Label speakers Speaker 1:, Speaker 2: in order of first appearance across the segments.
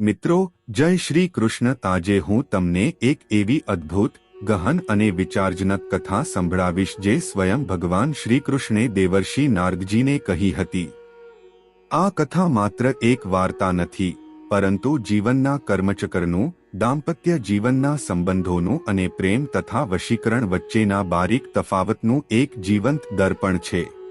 Speaker 1: મિત્રો, જય શ્રી કૃષ્ણ. આજે હું તમને એક એવી અદ્ભુત, ગહન અને વિચારજનક કથા સંભળાવીશ જે સ્વયં ભગવાન શ્રીકૃષ્ણે દેવર્ષિ નારદજીને કહી હતી. આ કથા માત્ર એક વાર્તા નથી, પરંતુ જીવનના કર્મચક્રનું, દાંપત્ય જીવનના સંબંધોનું અને પ્રેમ તથા વશીકરણ વચ્ચેના બારીક તફાવતનું એક જીવંત દર્પણ છે.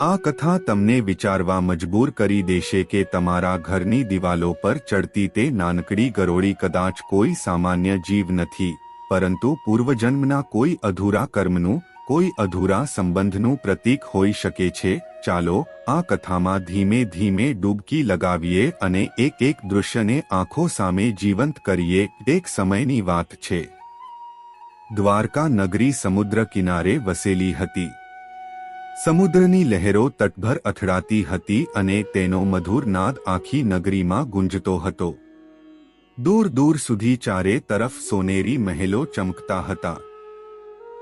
Speaker 1: આ કથા તમને વિચારવા મજબૂર કરી દેશે કે તમારા ઘરની દિવાલો પર ચડતી તે નાનકડી ગરોળી કદાચ કોઈ સામાન્ય જીવ નથી, પરંતુ પૂર્વજન્મના કોઈ અધૂરા કર્મનું, કોઈ અધૂરા સંબંધનું પ્રતીક હોઈ શકે છે, ચાલો આ કથામાં ધીમે ધીમે ડૂબકી લગાવીએ અને એક એક દૃશ્યને આંખો સામે જીવંત કરીએ, એક સમયની વાત છે. દ્વારકા નગરી સમુદ્ર કિનારે વસેલી હતી. સમુદ્રની લહેરો તટભર અથડાતી હતી અને તેનો મધુર નાદ આખી નગરીમાં ગુંજતો હતો. દૂર દૂર સુધી ચારે તરફ સોનેરી મહેલો ચમકતા હતા.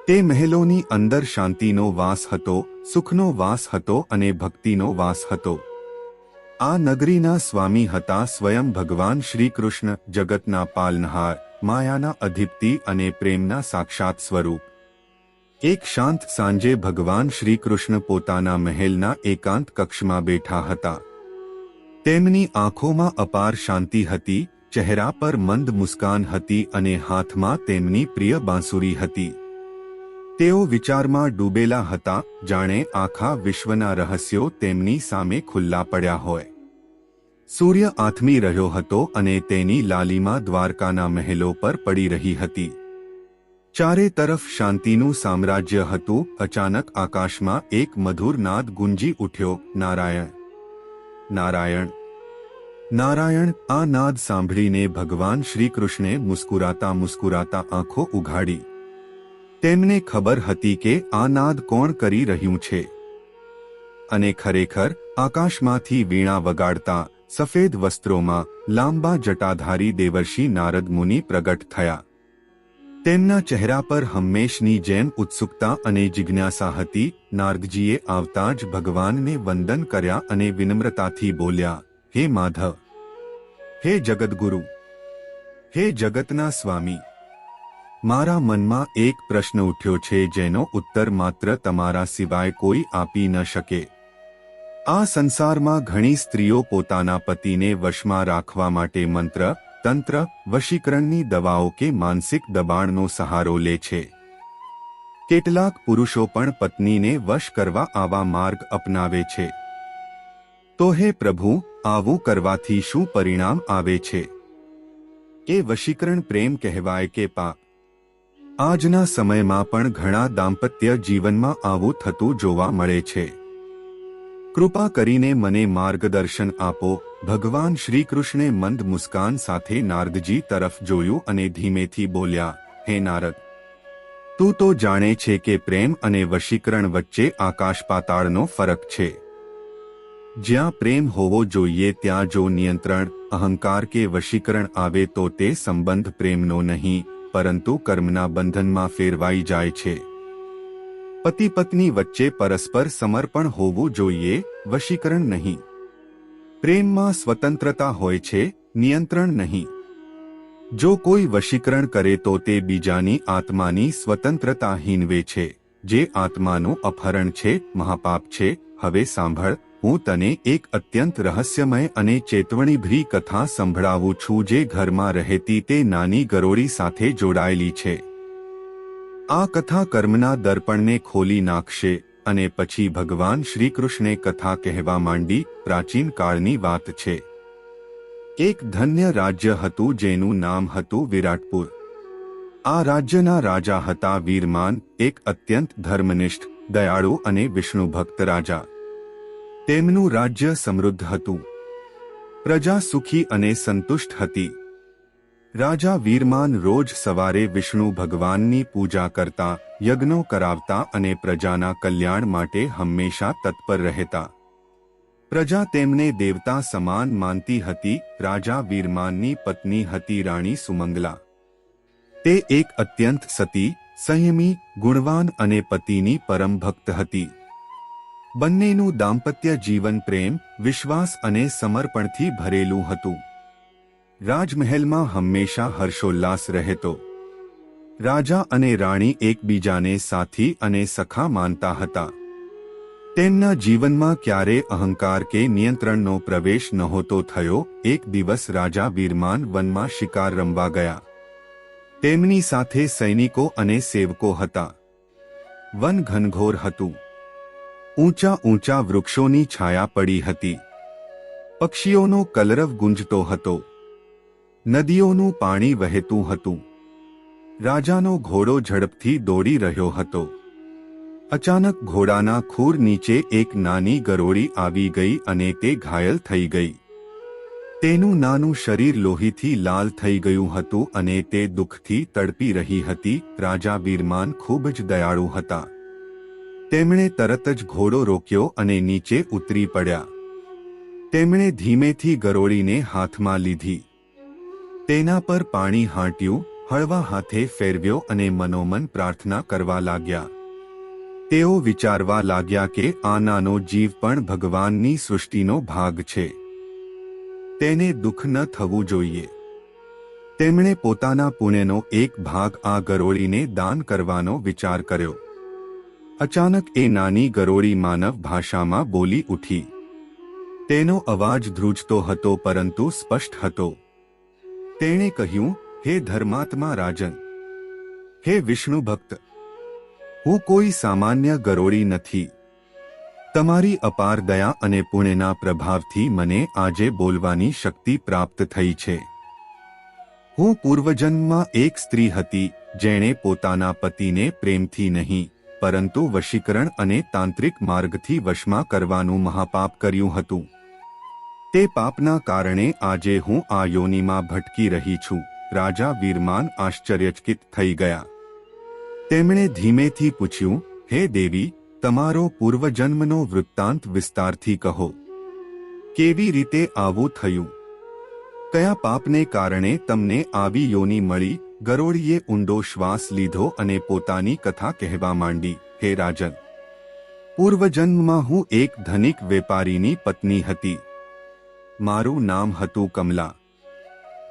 Speaker 1: તે મહેલોની અંદર શાંતિનો વાસ હતો, સુખનો વાસ હતો અને ભક્તિનો વાસ હતો. આ નગરીના સ્વામી હતા સ્વયં ભગવાન શ્રી કૃષ્ણ જગતના પાલનહાર, માયાના અધિપતિ અને પ્રેમના સાક્ષાત સ્વરૂપ. એક શાંત સાંજે ભગવાન શ્રી કૃષ્ણ પોતાના મહેલના એકાંત કક્ષમાં બેઠા હતા. તેમની આંખોમાં અપાર શાંતિ હતી, ચહેરા પર મંદ મુસ્કાન હતી અને હાથમાં તેમની પ્રિય બાંસુરી હતી. તેઓ વિચારમાં ડૂબેલા હતા, જાણે આખા વિશ્વના રહસ્યો તેમની સામે ખુલ્લા પડ્યા હોય. સૂર્ય આથમી રહ્યો હતો અને તેની લાલીમાં દ્વારકાના મહેલો પર પડી રહી હતી. ચારે તરફ શાંતિનું સામ્રાજ્ય હતું. અચાનક આકાશમાં એક મધુર નાદ ગુંજી ઉઠ્યો. નારાયણ નારાયણ નારાયણ, આ નાદ સાંભળીને ભગવાન શ્રીકૃષ્ણે મુસ્કુરાતા મુસ્કુરાતા આંખો ઉઘાડી. તેમને ખબર હતી કે આ નાદ કોણ કરી રહ્યું છે. અને ખરેખર આકાશમાંથી વીણા વગાડતા સફેદ વસ્ત્રોમાં લાંબા જટાધારી દેવર્ષિ નારદ મુનિ પ્રગટ થયા. તેમના ચહેરા પર હંમેશની જેમ ઉત્સુકતા અને જિજ્ઞાસા હતી. નારદજીએ આવતા જ ભગવાનને વંદન કર્યા અને વિનમ્રતાથી બોલ્યા, હે માધવ, હે જગદગુરુ, હે જગતના સ્વામી, મારા મનમાં એક પ્રશ્ન ઉઠ્યો છે જેનો ઉત્તર માત્ર તમારા સિવાય કોઈ આપી ન શકે. આ સંસારમાં ઘણી સ્ત્રીઓ પોતાના પતિને વશમાં રાખવા માટે મંત્ર તંત્ર વશીકરણની દવાઓ કે માનસિક દબાણનો સહારો લે છે. કેટલાક પુરુષો પણ પત્નીને વશ કરવા આવા માર્ગ અપનાવે છે. તો હે પ્રભુ, આવું કરવાથી શું પરિણામ આવે છે? એ વશીકરણ પ્રેમ કહેવાય કે પાપ? આજના સમયમાં પણ ઘણા દાંપત્ય જીવનમાં આવું થતું જોવા મળે છે. કૃપા કરીને મને માર્ગદર્શન આપો. ભગવાન શ્રી કૃષ્ણે મંદ મુસ્કાન સાથે નારદજી તરફ જોયું અને ધીમેથી બોલ્યા, હે નારદ, તું તો જાણે છે કે પ્રેમ અને વશીકરણ વચ્ચે આકાશ પાતાળનો ફરક છે. જ્યાં પ્રેમ હોવો જોઈએ ત્યાં જો નિયંત્રણ, અહંકાર કે વશીકરણ આવે તો તે સંબંધ પ્રેમનો નહીં, પરંતુ કર્મના બંધનમાં ફેરવાઈ જાય છે. પતિ પત્ની વચ્ચે પરસ્પર સમર્પણ હોવું જોઈએ, વશીકરણ નહીં. પ્રેમમાં સ્વતંત્રતા હોય છે, નિયંત્રણ નહીં. જો કોઈ વશીકરણ કરે તો તે બીજાની આત્માની સ્વતંત્રતા હીનવે છે જે આત્માનું અપહરણ છે, મહાપાપ છે, હવે સાંભળ, હું તને એક અત્યંત રહસ્યમય અને ચેતવણીભરી કથા સંભળાવું છું જે ઘરમાં રહેતી તે નાની ગરોળી સાથે જોડાયેલી છે. આ કથા કર્મના દર્પણને ખોલી નાખશે. અને પછી ભગવાન શ્રીકૃષ્ણે કથા કહેવા માંડી, પ્રાચીન કાળની વાત છે. એક ધન્ય રાજ્ય હતું જેનું નામ હતું વિરાટપુર. આ રાજ્યના રાજા હતા વીરમાન, એક અત્યંત ધર્મનિષ્ઠ, દયાળુ અને વિષ્ણુ ભક્ત રાજા. તેમનું રાજ્ય સમૃદ્ધ હતું. પ્રજા સુખી અને સંતુષ્ટ હતી. રાજા વીરમાન રોજ સવારે વિષ્ણુ ભગવાનની પૂજા કરતા, યજ્ઞો કરાવતા અને પ્રજાના કલ્યાણ માટે હંમેશા તત્પર રહેતા. પ્રજા તેમને દેવતા સમાન માનતી હતી, રાજા વીરમાનની પત્ની હતી રાણી સુમંગલા. તે એક અત્યંત સતી, સંયમી, ગુણવાન અને પતિની પરમ ભક્ત હતી. બંનેનું દાંપત્ય જીવન પ્રેમ, વિશ્વાસ અને સમર્પણથી ભરેલું હતું. રાજમહેલમાં હંમેશા હર્ષોલ્લાસ રહેતો. રાજા અને રાણી એકબીજાને સાથી અને સખા માનતા હતા. તેમના જીવનમાં ક્યારે અહંકાર કે નિયંત્રણનો પ્રવેશ નહોતો થયો, એક દિવસ રાજા વીરમાન વનમાં શિકાર રમવા ગયા. તેમની સાથે સૈનિકો અને સેવકો હતા. વન ઘનઘોર હતું. ઊંચા ઊંચા વૃક્ષોની છાયા પડી હતી. પક્ષીઓનો કલરવ ગુંજતો હતો. નદીઓનું પાણી વહેતું હતું. રાજાનો ઘોડો ઝડપથી દોડી રહ્યો હતો. અચાનક ઘોડાના ખૂર નીચે એક નાની ગરોળી આવી ગઈ અને તે ઘાયલ થઈ ગઈ. તેનું નાનું શરીર લોહીથી લાલ થઈ ગયું હતું અને તે દુઃખથી તડપી રહી હતી. રાજા વીરમાન ખૂબ જ દયાળુ હતા. તેમણે તરત જ ઘોડો રોક્યો અને નીચે ઉતરી પડ્યા. તેમણે ધીમેથી ગરોળીને હાથમાં લીધી. તેના પર પાણી હાંટ્યું, હળવા હાથે ફેરવ્યો અને મનોમન પ્રાર્થના કરવા લાગ્યા. તેઓ વિચારવા લાગ્યા કે આ નાનો જીવ પણ ભગવાનની સૃષ્ટિનો ભાગ છે. તેને દુઃખ ન થવું જોઈએ. તેમણે પોતાના પુણ્યનો એક ભાગ આ ગરોળીને દાન કરવાનો વિચાર કર્યો. અચાનક એ નાની ગરોળી માનવ ભાષામાં બોલી ઉઠી. તેનો અવાજ ધ્રુજતો હતો પરંતુ સ્પષ્ટ હતો. તેણે કહ્યું, હે ધર્માત્મા રાજન, હે વિષ્ણુ ભક્ત, હું કોઈ સામાન્ય ગરોળી નથી. તમારી અપાર દયા અને પુણ્યના પ્રભાવથી મને આજે બોલવાની શક્તિ પ્રાપ્ત થઈ છે. હું પૂર્વજન્મમાં એક સ્ત્રી હતી, જેણે પોતાના પતિને પ્રેમથી નહીં, પરંતુ વશીકરણ અને તાંત્રિક માર્ગથી વશમાં કરવાનું મહાપાપ કર્યું હતું. તે પાપના કારણે આજે હું આ યોનિમાં ભટકી રહી છું. રાજા વીરમાન આશ્ચર્યચકિત થઈ ગયા. તેમણે ધીમેથી પૂછ્યું, હે દેવી, તમારો પૂર્વજન્મનો વૃત્તાંત વિસ્તારથી કહો. કેવી રીતે આવું થયું? કયા પાપને કારણે તમને આવી યોની મળી ગરોળીએ ઊંડો શ્વાસ લીધો અને પોતાની કથા કહેવા માંડી, હે રાજન, પૂર્વજન્મમાં હું એક ધનિક વેપારીની પત્ની હતી. મારું નામ હતું કમલા.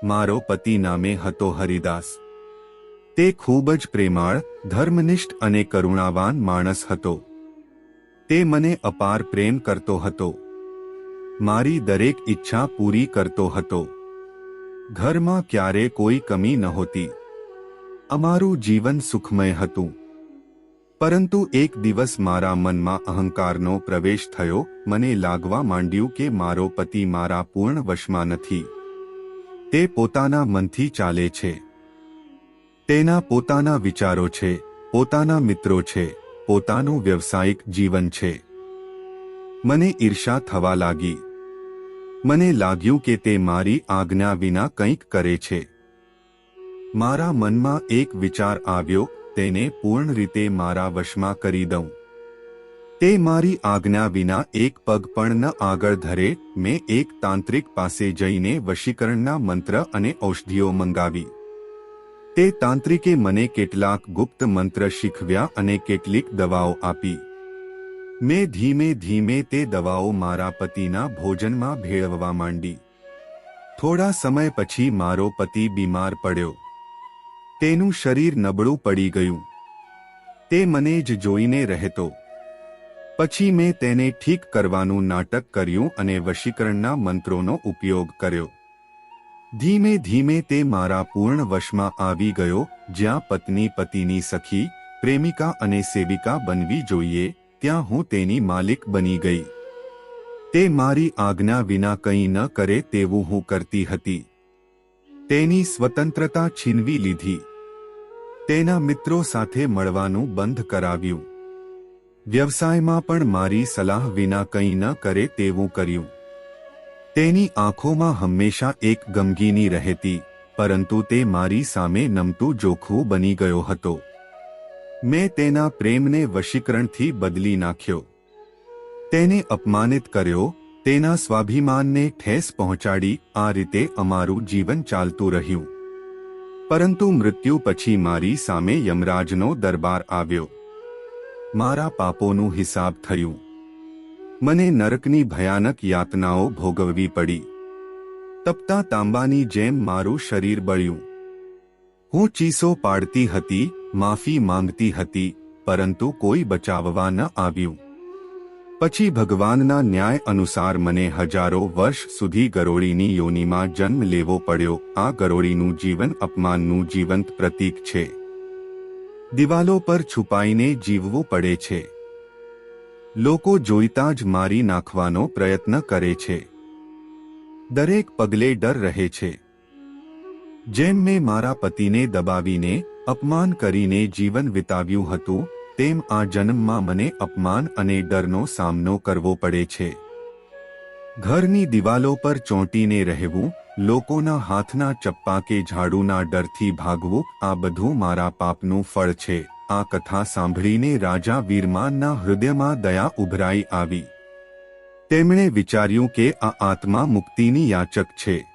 Speaker 1: મારો પતિ નામે હતો હરિદાસ. તે ખૂબ જ પ્રેમાળ, ધર્મનિષ્ઠ અને કરુણાવાન માણસ હતો. તે મને અપાર પ્રેમ કરતો હતો. મારી દરેક ઈચ્છા પૂરી કરતો હતો. ઘરમાં ક્યારે કોઈ કમી નહોતી. અમારું જીવન સુખમય હતું. પરંતુ એક દિવસ મારા મનમાં અહંકારનો પ્રવેશ થયો, મને લાગવા માંડ્યું કે મારો પતિ મારા પૂર્ણ વશમાં નથી. તે પોતાના મનથી ચાલે છે. તેના પોતાના વિચારો છે, પોતાના મિત્રો છે, પોતાનું વ્યવસાયિક જીવન છે. મને ઈર્ષા થવા લાગી. મને લાગ્યું કે તે મારી આજ્ઞા વિના કંઈક કરે છે. મારા મનમાં એક વિચાર આવ્યો તેને પૂર્ણ રીતે મારા વશમાં કરી દઉં. તે મારી આજ્ઞા વિના એક પગ પણ ન આગળ ધરે, મેં એક તાંત્રિક પાસે જઈને વશીકરણના મંત્ર અને ઔષધિઓ મંગાવી. તે તાંત્રિકે મને કેટલાક ગુપ્ત મંત્ર શીખવ્યા અને કેટલીક દવાઓ આપી. મેં ધીમે ધીમે તે દવાઓ મારા પતિના ભોજનમાં ભેળવવા માંડી. થોડા સમય પછી મારો પતિ બીમાર પડ્યો. તેનું શરીર નબળું પડી ગયું. તે મને જ જોઈને રહેતો. પછી મેં તેને ઠીક કરવાનું નાટક કર્યું અને વશીકરણના મંત્રોનો ઉપયોગ કર્યો. ધીમે ધીમે તે મારા પૂર્ણ વશમાં આવી ગયો, જ્યાં પત્ની પતિની સખી, પ્રેમિકા અને સેવિકા બનવી જોઈએ, ત્યાં હું તેની માલિક બની ગઈ. તે મારી આજ્ઞા વિના કંઈ ન કરે તેવું હું કરતી હતી. તેની સ્વતંત્રતા છીનવી લીધી. તેના મિત્રો સાથે મળવાનું બંધ કરાવ્યું. વ્યવસાયમાં પણ મારી સલાહ વિના કંઈ ન કરે તેવું કર્યું. તેની આંખોમાં હંમેશા એક ગમગીની રહેતી, પરંતુ તે મારી સામે નમતું જોખવું બની ગયો હતો. મેં તેના પ્રેમને વશીકરણથી બદલી નાખ્યો. તેને અપમાનિત કર્યો, તેના સ્વાભિમાનને ઠેસ પહોંચાડી, આ રીતે અમારું જીવન ચાલતું રહ્યું. પરંતુ મૃત્યુ પછી મારી સામે યમરાજનો દરબાર આવ્યો. મારા પાપોનું હિસાબ થયું. મને નરકની ભયાનક યાતનાઓ ભોગવવી પડી. તપતા તાંબાની જેમ મારું શરીર બળ્યું. હું ચીસો પાડતી હતી, માફી માંગતી હતી, પરંતુ કોઈ બચાવવા ન આવ્યું. પછી ભગવાનના ન્યાય અનુસાર મને હજારો વર્ષ સુધી ગરોળીની યોનિમાં જન્મ લેવો પડ્યો. આ ગરોળીનું જીવન અપમાનનું જીવંત પ્રતીક છે. દિવાલો પર છુપાઈને જીવવું પડે છે. લોકો જોઈતા જ મારી નાખવાનો પ્રયત્ન કરે છે. દરેક પગલે ડર રહે છે. જેમ મેં મારા પતિને દબાવીને, અપમાન કરીને જીવન વિતાવ્યું હતું તેમ આ જન્મમાં મને અપમાન અને ડરનો સામનો કરવો પડે છે. ઘરની દિવાલો પર ચોંટીને રહેવું, લોકોના હાથના ચપ્પા કે ઝાડુના ડરથી ભાગવું, આ બધું મારા પાપનું ફળ છે. આ કથા સાંભળીને રાજા વીરમાનના હૃદયમાં દયા ઉભરાઈ આવી. તેમણે વિચાર્યું કે આ આત્મા મુક્તિની યાચક છે.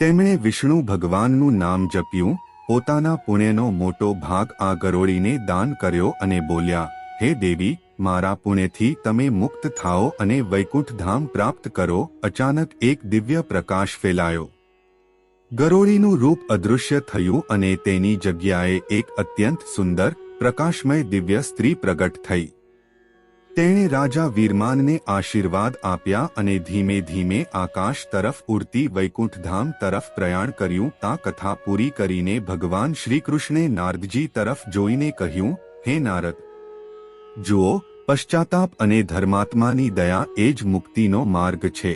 Speaker 1: તેમણે વિષ્ણુ ભગવાનનું નામ જપ્યું પોતાના પુણ્યનો મોટો ભાગ આ ગરોળીને દાન કર્યો અને બોલ્યા, હે દેવી, મારા પુણ્યથી તમે મુક્ત થાઓ અને વૈકુંઠ ધામ પ્રાપ્ત કરો. અચાનક એક દિવ્ય પ્રકાશ ફેલાયો. ગરોળીનું રૂપ અદૃશ્ય થયું અને તેની જગ્યાએ એક અત્યંત સુંદર, પ્રકાશમય દિવ્ય સ્ત્રી પ્રગટ થઈ. તેણે રાજા વીરમાનને આશીર્વાદ આપ્યા અને ધીમે ધીમે આકાશ તરફ ઉડતી વૈકુંઠધામ તરફ પ્રયાણ કર્યું. તા કથા પૂરી કરીને ભગવાન શ્રીકૃષ્ણે નારદજી તરફ જોઈને કહ્યું, હે નારદ, જુઓ, પશ્ચાતાપ અને ધર્માત્માની દયા એ જ મુક્તિનો માર્ગ છે.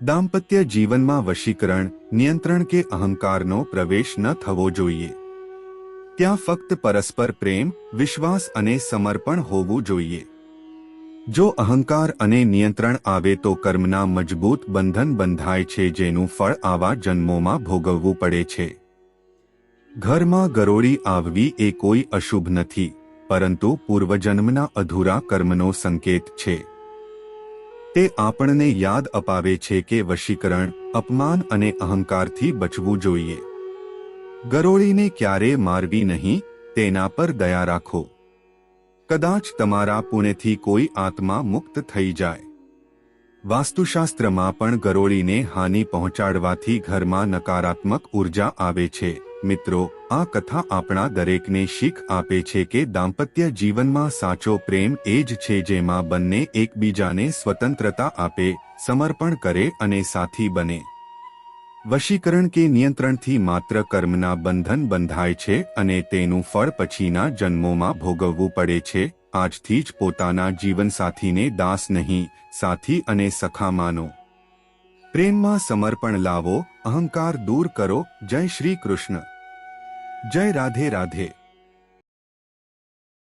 Speaker 1: દાંપત્ય જીવનમાં વશીકરણ, નિયંત્રણ કે અહંકારનો પ્રવેશ ન થવો જોઈએ. ત્યાં ફક્ત પરસ્પર પ્રેમ, વિશ્વાસ અને સમર્પણ હોવું જોઈએ. જો અહંકાર અને નિયંત્રણ આવે તો કર્મના મજબૂત બંધન બંધાય છે જેનું ફળ આવા જન્મોમાં ભોગવવું પડે છે. ઘરમાં ગરોળી આવવી એ કોઈ અશુભ નથી, પરંતુ પૂર્વજન્મના અધૂરા કર્મનો સંકેત છે. તે આપણને યાદ અપાવે છે કે વશીકરણ, અપમાન અને અહંકારથી બચવું જોઈએ. ગરોળીને ક્યારે મારવી નહીં, તેના પર દયા રાખો. કદાચ તમારા પુણ્યથી કોઈ આત્મા મુક્ત થઈ જાય. વાસ્તુશાસ્ત્રમાં પણ ગરોળીને હાનિ પહોંચાડવાથી ઘરમાં નકારાત્મક ઊર્જા આવે છે. મિત્રો, આ કથા આપણા દરેકને શીખ આપે છે કે દાંપત્ય જીવનમાં સાચો પ્રેમ એ જ છે જેમાં બંને એકબીજાને સ્વતંત્રતા આપે, સમર્પણ કરે અને સાથી બને. વશીકરણ કે નિયંત્રણથી માત્ર કર્મના બંધન બંધાય છે અને તેનું ફળ પછીના જન્મોમાં ભોગવવું પડે છે. આજથી જ પોતાના જીવનસાથીને દાસ નહીં, સાથી અને સખા માનો. પ્રેમમાં સમર્પણ લાવો, અહંકાર દૂર કરો. જય શ્રી કૃષ્ણ. જય રાધે રાધે.